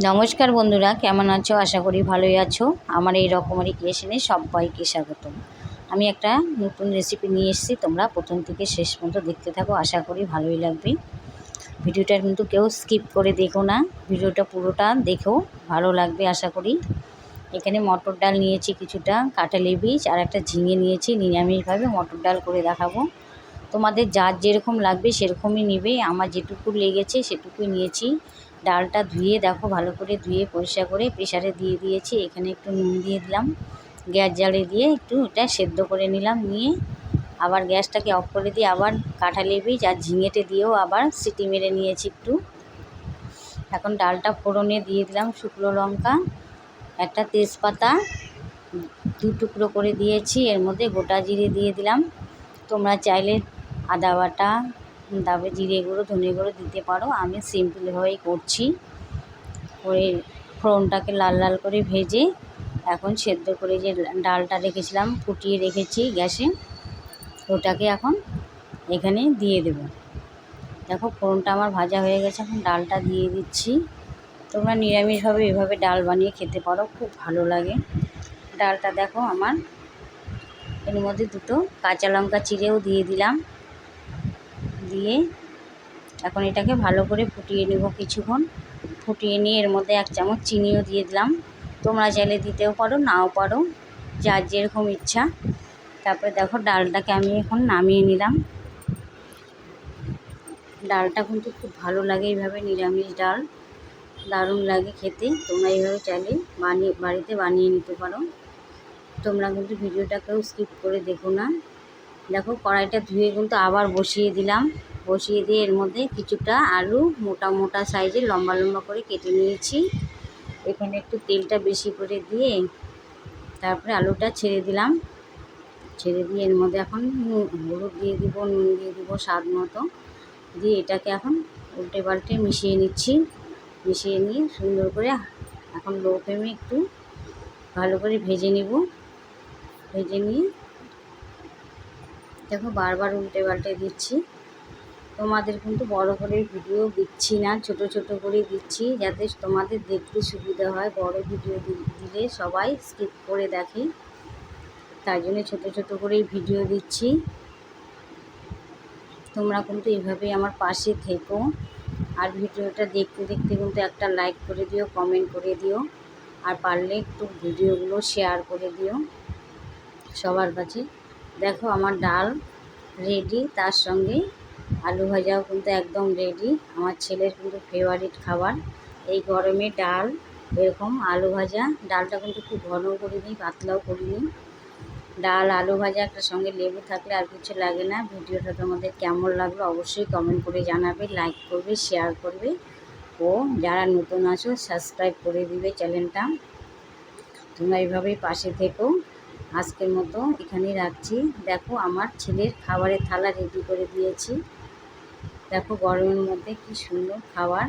নমস্কার বন্ধুরা, কেমন আছো? আশা করি ভালোই আছো। আমার এই রকমারি ক্রিয়েশনে সবাইকে স্বাগত আমি একটা নতুন রেসিপি নিয়ে এসেছি, তোমরা প্রথম থেকে শেষ পর্যন্ত দেখতে থাকো, আশা করি ভালোই লাগবে। ভিডিওটা কিন্তু কেউ স্কিপ করে দেখো না, ভিডিওটা পুরোটা দেখো, ভালো লাগবে আশা করি। এখানে মটর ডাল নিয়েছি কিছুটা কাঁঠালি বীজ আর একটা ঝিঙে নিয়েছি, নিরামিষভাবে মটর ডাল করে দেখাবো। তোমাদের যার যেরকম লাগবে সেরকমই নেবে। আমার যেটুকু লেগেছে সেটুকুই নিয়েছি। ডালটা ধুয়ে দেখো, ভালো করে ধুয়ে পরিষ্কার করে প্রেশারে দিয়ে দিয়েছি। এখানে একটু নুন দিয়ে দিলাম। গ্যাস জ্বালিয়ে দিয়ে একটু এটা সেদ্ধ করে নিলাম নিয়ে। আবার গ্যাসটাকে অফ করে দিয়ে আবার কাঁঠালি বীজ আর ঝিঙেটে দিয়েও আবার সিটি মেরে নিয়েছি একটু। এখন ডালটা ফোড়নে দিয়ে দিলাম শুকনো লঙ্কা, একটা তেজপাতা, দু টুকরো করে দিয়েছি। এর মধ্যে গোটা জিরে দিয়ে দিলাম। তোমরা চাইলে আদা বাটা, তারপরে জিরে গুঁড়ো, ধনে গুঁড়ো দিতে পারো। আমি সিম্পলভাবেই করছি। করে ফোড়নটাকে লাল লাল করে ভেজে এখন সেদ্ধ করে যে ডালটা রেখেছিলাম, ফুটিয়ে রেখেছি গ্যাসে, ওটাকে এখন এখানে দিয়ে দেব। দেখো ফোড়নটা আমার ভাজা হয়ে গেছে, এখন ডালটা দিয়ে দিচ্ছি। তোমরা নিরামিষভাবে এভাবে ডাল বানিয়ে খেতে পারো, খুব ভালো লাগে। ডালটা দেখো আমার, এর মধ্যে দুটো কাঁচা লঙ্কা চিড়েও দিয়ে দিলাম। দিয়ে এখন এটাকে ভালো করে ফুটিয়ে নেব কিছুক্ষণ। ফুটিয়ে নিয়ে এর মধ্যে এক চামচ চিনিও দিয়ে দিলাম। তোমরা চাইলে দিতেও পারো, নাও পারো, যার যেরকম ইচ্ছা। তারপরে দেখো ডালটাকে আমি এখন নামিয়ে নিলাম। ডালটা কিন্তু খুব ভালো লাগে এইভাবে, নিরামিষ ডাল। দারুণ লাগে খেতে, তোমরা এইভাবে চাইলে বানিয়ে, বাড়িতে বানিয়ে নিতে পারো। তোমরা কিন্তু ভিডিওটাকেও স্কিপ করে দেখো না। দেখো কড়াইটা ধুয়ে কিন্তু আবার বসিয়ে দিলাম। বসিয়ে দিয়ে এর মধ্যে কিছুটা আলু মোটা মোটা সাইজে লম্বা লম্বা করে কেটে নিয়েছি। এখানে একটু তেলটা বেশি করে দিয়ে তারপরে আলুটা ছেড়ে দিলাম। ছেড়ে দিয়ে এর মধ্যে এখন হলুদ দিয়ে দিব, নুন দিয়ে দিব স্বাদ মতো। দিয়ে এটাকে এখন উল্টে পাল্টে মিশিয়ে নিচ্ছি। মিশিয়ে নিয়ে সুন্দর করে এখন লো ফ্লেমে একটু ভালো করে ভেজে নিব। ভেজে নিয়ে দেখো বারবার উল্টে পাল্টে দিচ্ছি। তোমাদের কিন্তু বড় করে ভিডিও দিচ্ছি না, ছোট ছোট করে দিচ্ছি, যাতে তোমাদের দেখতে সুবিধা হয়। বড় ভিডিও দিলে সবাই স্কিপ করে দেখে। তাই জন্য ছোটো ছোটো করেই ভিডিও দিচ্ছি। তোমরা কিন্তু এইভাবেই আমার পাশে থেকো। আর ভিডিওটা দেখতে দেখতে কিন্তু একটা লাইক করে দিও কমেন্ট করে দিও। আর পারলে একটু ভিডিওগুলো শেয়ার করে দিও। সবার কাছে দেখো আমার ডাল রেডি তার সঙ্গে আলু ভাজাও কিন্তু একদম রেডি আমার ছেলের কিন্তু ফেভারিট খাবার। এই গরমে ডাল, এরকম আলু ভাজা। ডালটা কিন্তু খুব ঘন করিনি, পাতলাও করিনি। ডাল, আলু ভাজা একটা সঙ্গে লেবু থাকলে আর কিছু লাগে না। ভিডিওটা তোমাদের কেমন লাগল অবশ্যই কমেন্ট করে জানাবে লাইক করবে শেয়ার করবে। ও, যারা নতুন আছো সাবস্ক্রাইব করে দিবে চ্যানেলটা। তোমরা এইভাবেই পাশে থেকো। আজকের মতো এখানে রাখছি। দেখো আমার ছেলের খাবারের থালা রেডি করে দিয়েছি। দেখো গরমের মধ্যে কি সুন্দর খাবার।